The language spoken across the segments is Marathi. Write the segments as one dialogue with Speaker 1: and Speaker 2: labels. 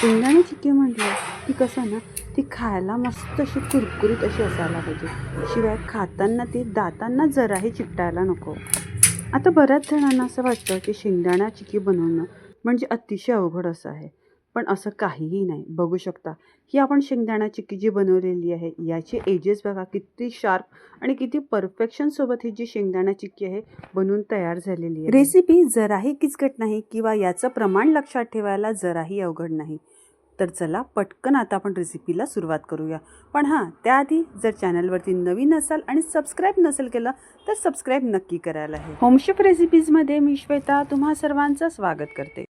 Speaker 1: शेंगदाणे चिक्की म्हटलं की कसं ना ती खायला मस्त अशी कुरकुरीत अशी असायला पाहिजे. शिवाय खाताना ती दातांना जराही चिकटायला नको. आता बऱ्याच जणांना असं वाटतं की शेंगदाणा चिक्की बनवणं म्हणजे अतिशय अवघड असं आहे. पण असं काहीही नाही. बघू शकता. ही आपण शेंगदाणा चिक्की जी बनवलेली आहे याचे एजेस बघा किती शार्प आणि किती परफेक्शनसोबत ही जी शेंगदाणा चिक्की आहे बनवून तयार झालेली आहे. रेसिपी जराही किचकट नाही किंवा याचं प्रमाण लक्षात ठेवायला जराही अवघड नाही. तर चला पटकन आता आपण रेसिपीला सुरुवात करूया. पण हां त्याआधी जर चॅनलवरती नवीन असाल आणि सबस्क्राईब नसेल केलं तर सबस्क्राईब नक्की करायला आहे. होमशेफ रेसिपीजमध्ये मी श्वेता तुम्हा सर्वांचं स्वागत करते.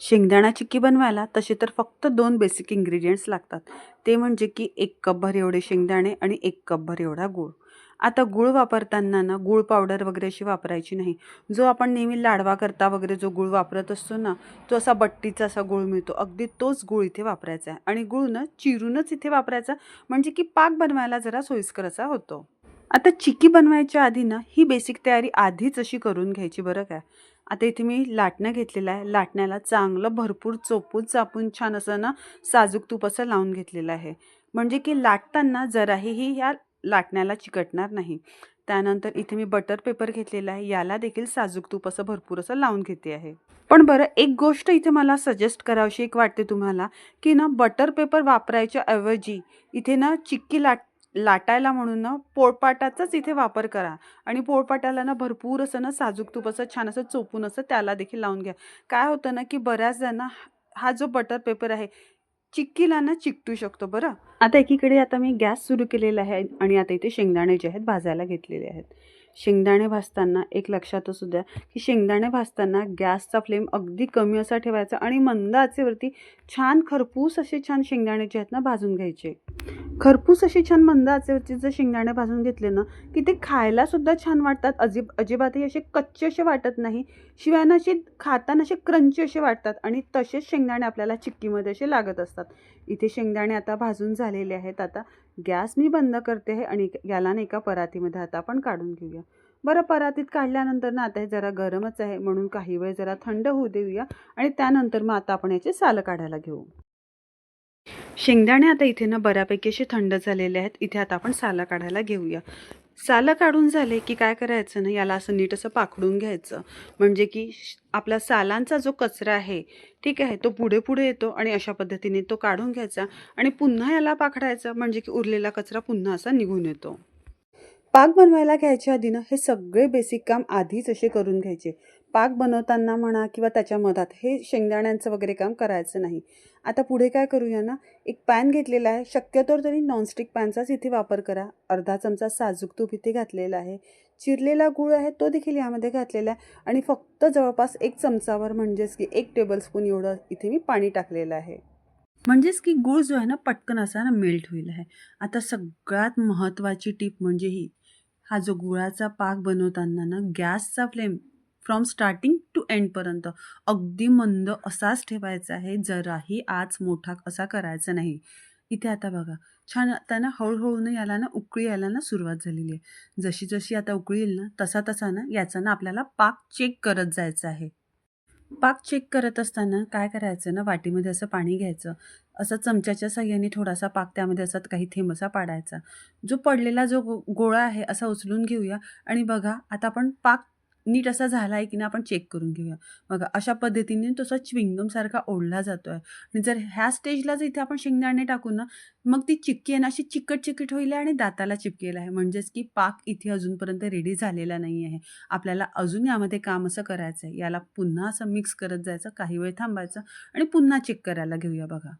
Speaker 1: शेंगदाणा चिक्की बनवायला तसे तर फक्त दोन बेसिक इंग्रेडियंट्स लागतात. ते म्हणजे की एक कपभर एवढे शेंगदाणे आणि एक कपभर एवढा गूळ. आता गूळ वापरताना ना गूळ पावडर वगैरे अशी वापरायची नाही. जो आपण नेहमी लाडवा करता वगैरे जो गूळ वापरत असतो ना तो असा बट्टीचा असा गूळ मिळतो. अगदी तोच गूळ इथे वापरायचा आहे. आणि गूळ ना चिरूनच इथे वापरायचा म्हणजे की पाक बनवायला जरा सोयीस्कर असा होतो. आता चिक्की बनवायच्या आधी ना ही बेसिक तयारी आधीच अशी करून घ्यायची बरं काय आता इथे मी लाटणं घेतलेलं आहे. लाटण्याला चांगलं भरपूर चोपून चापून छान असं ना साजूक तूप असं लावून घेतलेलं आहे. म्हणजे की लाटताना जराहीही ह्या लाटण्याला चिकटणार नाही. त्यानंतर इथे मी बटर पेपर घेतलेला आहे. याला देखील साजूक तूप असं भरपूर असं लावून घेते आहे. पण बरं एक गोष्ट इथे मला सजेस्ट करावीशी एक वाटते तुम्हाला की ना बटर पेपर वापरायच्या ऐवजी इथे ना चिक्की लाट लाटायला म्हणून ना पोळपाटाचाच इथे वापर करा. आणि पोळपाटाला ना भरपूर असं ना साजूक तूप असं छान असं चोपून असं त्याला देखील लावून घ्या. काय होतं ना की बऱ्याचदा हा जो बटर पेपर आहे चिक्कीला ना चिकटू शकतो बरं. आता एकीकडे आता मी गॅस सुरू केलेला आहे आणि आता इथे शेंगदाणे जे आहेत भाजायला घेतलेले आहेत. शेंगदाणे भाजताना एक लक्षात असू द्या की शेंगदाणे भाजताना गॅसचा फ्लेम अगदी कमी असा ठेवायचा आणि मंद आचेवरती छान खरपूस असे छान शेंगदाणे जे आहेत ना भाजून घ्यायचे. खरपूस असे छान मंद आचेवरती जर शेंगदाणे भाजून घेतले ना की ते खायलासुद्धा छान वाटतात. अजिब अजिबातही असे कच्चे असे वाटत नाही. शिवाय ना असे खाताना असे क्रंची असे वाटतात आणि तसेच शेंगदाणे आपल्याला चिक्कीमध्ये असे लागत असतात. इथे शेंगदाणे आता भाजून झालेले आहेत. आता गॅस मी बंद करते आहे आणि याला ना एका परातीमध्ये आता आपण काढून घेऊया. बरं परातीत काढल्यानंतर ना आता हे जरा गरमच आहे म्हणून काही वेळ जरा थंड होऊ देऊया आणि त्यानंतर मग आता आपण याचे सालं काढायला घेऊ. शेंगदाणे आता इथे ना बऱ्यापैकी असे थंड झालेले आहेत. इथे आता आपण सालं काढायला घेऊया. सालं काढून झाले की काय करायचं ना? याला असं नीट असं पाखडून घ्यायचं. म्हणजे की आपला सालांचा जो कचरा आहे ठीक आहे तो पुढे पुढे येतो आणि अशा पद्धतीने तो काढून घ्यायचा आणि पुन्हा याला पाखडायचा. म्हणजे की उरलेला कचरा पुन्हा असा निघून येतो. पाक बनवायला घ्यायच्या आधी ना हे सगळे बेसिक काम आधीच असे करून घ्यायचे. पाक बनवताना म्हणा किंवा त्याच्या मधात हे शेंगदाण्यांचं वगैरे काम करायचं नाही. आता पुढे काय करूया ना? एक पॅन घेतलेला आहे. शक्यतोवर तरी नॉनस्टिक पॅनचाच इथे वापर करा. अर्धा चमचा साजूक तूप इथे घातलेला आहे. चिरलेला गूळ आहे तो देखील यामध्ये घातलेला आहे. आणि फक्त जवळपास एक चमचावर म्हणजेच की एक टेबलस्पून एवढं इथे मी पाणी टाकलेलं आहे. म्हणजेच की गूळ जो आहे ना पटकन असा ना मेल्ट होईल आहे. आता सगळ्यात महत्त्वाची टीप म्हणजे ही. हा जो गुळाचा पाक बनवताना ना गॅसचा फ्लेम फ्रॉम स्टार्टिंग टू एंडपर्यंत अगदी मंद असाच ठेवायचा आहे जराही आज मोठा असा करायचा नाही. इथे आता बघा छान आता ना हळूहळूनं याला ना उकळी यायला ना सुरुवात झालेली आहे. जशी जशी आता उकळी येईल ना तसा तसा ना याचा ना आपल्याला पाक चेक करत जायचं आहे. पाक चेक करत असताना काय करायचं ना वाटीमध्ये असं पाणी घ्यायचं. असं चमच्याच्या साह्याने थोडासा पाक त्यामध्ये असा काही थेंब असा पाडायचा. जो पडलेला जो गो गोळा आहे असा उचलून घेऊया. आणि बघा आता आपण पाक नीट असा झाला आहे की नाही आपण चेक करून घेऊया. बघा अशा पद्धतीने तसा असा च्विंगमसारखा ओढला जातो आहे आणि जर ह्या स्टेजला जर इथे आपण शेंगदाणे टाकू ना मग ती चिक्की आहे ना अशी चिकट चिकट होईल आणि दाताला चिपकेला आहे. म्हणजेच की पाक इथे अजूनपर्यंत रेडी झालेला नाही आहे. आपल्याला अजून यामध्ये काम असं करायचं आहे याला पुन्हा असं मिक्स करत जायचं काही वेळ थांबायचं आणि पुन्हा चेक करायला घेऊया बघा.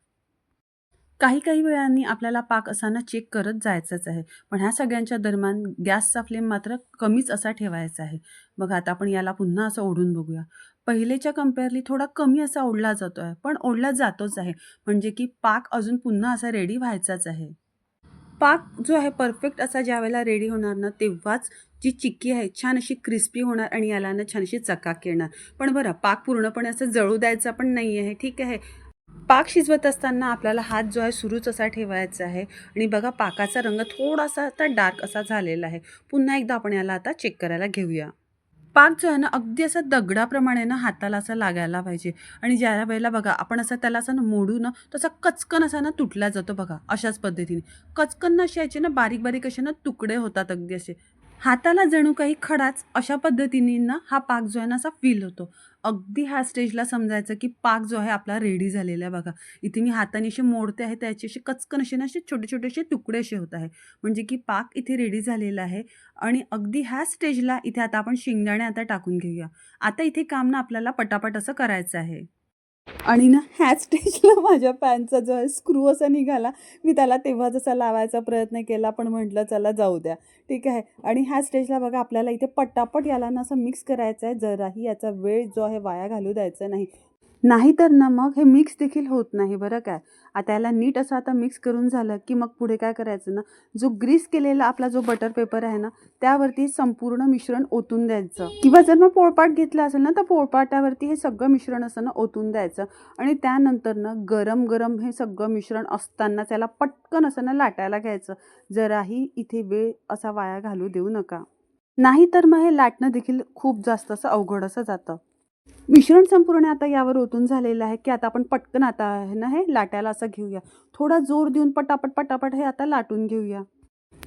Speaker 1: काही काही वेळांनी आपल्याला पाक असाना चेक करत जायचंच आहे. पण ह्या सगळ्यांच्या दरम्यान गॅसचा फ्लेम मात्र कमीच असा ठेवायचा आहे. बघा आता आपण याला पुन्हा असं ओढून बघूया. पहिलेच्या कम्पेअरली थोडा कमी असा ओढला जातो आहे पण ओढला जातोच आहे. म्हणजे की पाक अजून पुन्हा असा रेडी व्हायचाच आहे. पाक जो आहे परफेक्ट असा ज्यावेळेला रेडी होणार ना तेव्हाच जी चिक्की आहे छान अशी क्रिस्पी होणार आणि याला ना छान अशी चकाक येणार. पण बरं पाक पूर्णपणे असं जळू द्यायचा पण नाही आहे ठीक आहे? पाक शिजवत असताना आपल्याला हात जो आहे सुरूच असा ठेवायचा आहे. आणि बघा पाकाचा रंग थोडासा आता डार्क असा झालेला आहे. पुन्हा एकदा आपण याला आता चेक करायला घेऊया. पाक जो आहे ना अगदी असा दगडाप्रमाणे ना हाताला असा लागायला पाहिजे. आणि ज्या वेळेला बघा आपण असं त्याला असं ना मोडू ना तसा कचकन असा ना तुटला जातो बघा अशाच पद्धतीने. कचकन ना असे याचे ना बारीक बारीक असे ना तुकडे होतात अगदी असे. हाताला जणू काही खडाच अशा पद्धतीने ना हा पाक जो आहे ना असा फील होतो. अगदी ह्या स्टेजला समजायचं की पाक जो आहे आपला रेडी झालेला आहे बघा. इथे मी हाताने असे मोडते आहे त्याचे असे कचकन असे ना असे छोटे छोटे असे तुकडे असे होत आहे. म्हणजे की पाक इथे रेडी झालेला आहे. आणि अगदी ह्या स्टेजला इथे आता आपण शेंगदाणे आता टाकून घेऊया. आता इथे काम ना आपल्याला पटापट असं करायचं आहे. आणि ना ह्या स्टेजला माझ्या पॅनचा जो आहे स्क्रू असा निघाला मी त्याला तेव्हा जसा लावायचा प्रयत्न केला पण म्हटलं चला जाऊ द्या. ठीक आहे? आणि ह्या स्टेजला बघा आपल्याला इथे पटापट याला ना असं मिक्स करायचं आहे जराही याचा वेळ जो आहे वाया घालू द्यायचा नाही. नाहीतर ना मग हे मिक्स देखील होत नाही बरं काय? आता याला नीट असं आता मिक्स करून झालं की मग पुढे काय करायचं ना? जो ग्रीस केलेला आपला जो बटर पेपर आहे ना त्यावरती संपूर्ण मिश्रण ओतून द्यायचं. किंवा जर मग पोळपाट घेतला असेल ना तर पोळपाटावरती हे सगळं मिश्रण असं ना ओतून द्यायचं. आणि त्यानंतर ना गरम गरम हे सगळं मिश्रण असताना त्याला पटकन असं ना लाटायला घ्यायचं. जराही इथे वेळ असा वाया घालू देऊ नका. नाही तर मग हे लाटणं देखील खूप जास्त असं अवघड असं जातं. मिश्रण संपूर्ण आता यावर ओतून झालेलं आहे की आता आपण पटकन आता आहे ना हे लाटायला असं घेऊया. थोडा जोर देऊन पटापट पटापट हे आता लाटून घेऊया.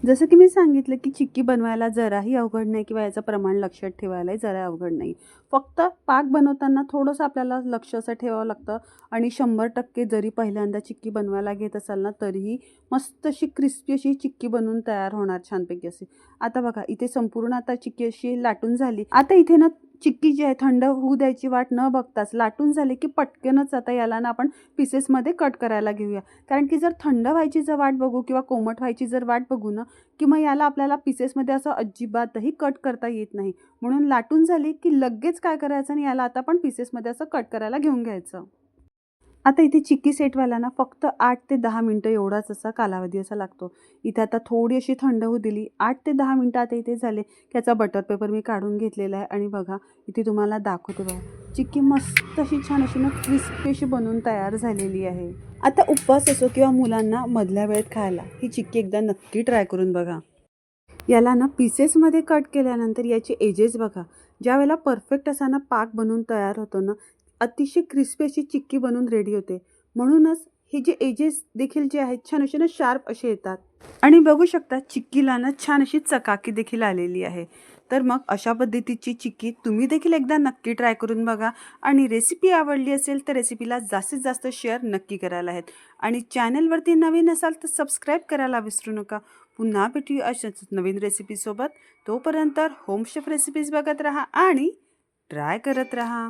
Speaker 1: जसं की मी सांगितलं की चिक्की बनवायला जराही अवघड नाही किंवा याचं प्रमाण लक्षात ठेवायलाही जरा अवघड नाही. फक्त पाक बनवताना थोडंसं आपल्याला लक्ष असं ठेवावं लागतं आणि शंभर टक्के जरी पहिल्यांदा चिक्की बनवायला घेत असाल ना तरीही मस्त अशी क्रिस्पी अशी चिक्की बनवून तयार होणार छानपैकी अशी. आता बघा इथे संपूर्ण आता चिक्की अशी लाटून झाली. आता इथे ना चिक्की जी आहे थंड होऊ द्यायची वाट न बघताच लाटून झाली की पटकनच आता याला ना आपण पीसेसमध्ये कट करायला घेऊया. कारण की जर थंड व्हायची जर वाट बघू किंवा कोमट व्हायची जर वाट बघू ना की मग याला आपल्याला पीसेसमध्ये असं अजिबातही कट करता येत नाही. म्हणून लाटून झाली की लगेच काय करायचं आणि याला आता आपण पीसेसमध्ये असं कट करायला घेऊन घ्यायचं. आता इथे चिक्की सेटवायला ना फक्त आठ ते दहा मिनटं एवढाच असा कालावधी असा लागतो. इथे आता थोडी अशी थंड होऊ दिली. आठ ते दहा मिनटं आता इथे झाले याचा बटर पेपर मी काढून घेतलेला आहे आणि बघा इथे तुम्हाला दाखवते बघा. चिक्की मस्त अशी छान अशी ना क्रिस्पी अशी बनवून तयार झालेली आहे. आता उपवास असो किंवा मुलांना मधल्या वेळेत खायला ही चिक्की एकदा नक्की ट्राय करून बघा. याला ना पीसेसमध्ये कट केल्यानंतर याचे एजेस बघा. ज्या वेळेला परफेक्ट असा ना पाक बनून तयार होतो ना अतिशय क्रिस्पी अशी चिक्की बनून रेडी होते. म्हणूनच हे जे एजेस देखील जे आहेत छान असे ना शार्प असे येतात. आणि बघू शकता चिक्कीला ना छान अशी चकाकी देखील आलेली आहे. तर मग अशा पद्धतीची चिक्की तुम्ही देखील एकदा नक्की ट्राय करून बघा. आणि रेसिपी आवडली असेल तर रेसिपीला जास्तीत जास्त शेअर नक्की करायला आहेत. आणि चॅनलवरती नवीन असाल तर सबस्क्राईब करायला विसरू नका. पुन्हा भेटूया अशाच नवीन रेसिपीसोबत तोपर्यंत होम शेफ रेसिपीज बघत राहा आणि ट्राय करत राहा.